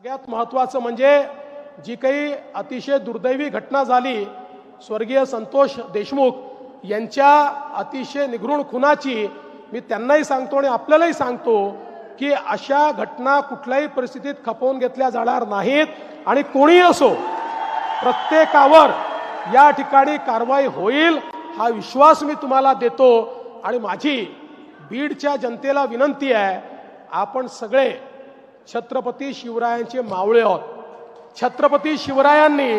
सगळ्यात महत्त्वाचं म्हणजे जी काही अतिशय दुर्दैवी घटना झाली स्वर्गीय संतोष देशमुख यांच्या अतिशय निघृण खुनाची मी त्यांनाही सांगतो आणि आपल्यालाही सांगतो की अशा घटना कुठल्याही परिस्थितीत खपवून घेतल्या जाणार नाहीत आणि कोणीही असो प्रत्येकावर या ठिकाणी कारवाई होईल हा विश्वास मी तुम्हाला देतो. आणि माझी बीडच्या जनतेला विनंती आहे आपण सगळे छत्रपती शिवरायांचे मावळे आहोत. छत्रपती शिवरायांनी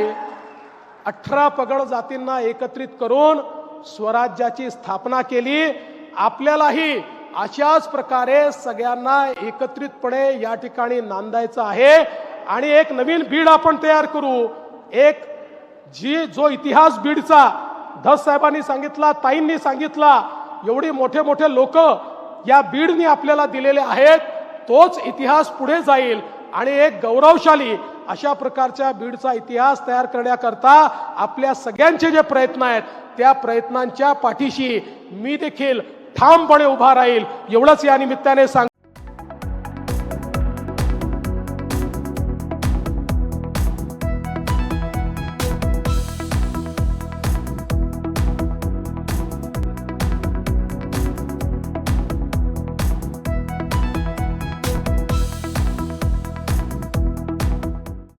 अठरा पगड जातींना एकत्रित करून स्वराज्याची स्थापना केली. आपल्यालाही अशाच प्रकारे सगळ्यांना एकत्रितपणे या ठिकाणी नांदायचं आहे. आणि एक नवीन बीड आपण तयार करू. एक जी जो इतिहास बीडचा धस साहेबांनी सांगितला ताईंनी सांगितला एवढी मोठे मोठे लोक या बीडनी आपल्याला दिलेले आहेत. तोच इतिहास पुढे जाईल आणि एक गौरवशाली अशा प्रकारच्या बीडचा इतिहास तयार करण्याकरता आपल्या सगळ्यांचे जे प्रयत्न आहेत त्या प्रयत्नांच्या पाठीशी मी देखील ठामपणे उभा राहील. एवढंच या निमित्ताने सांग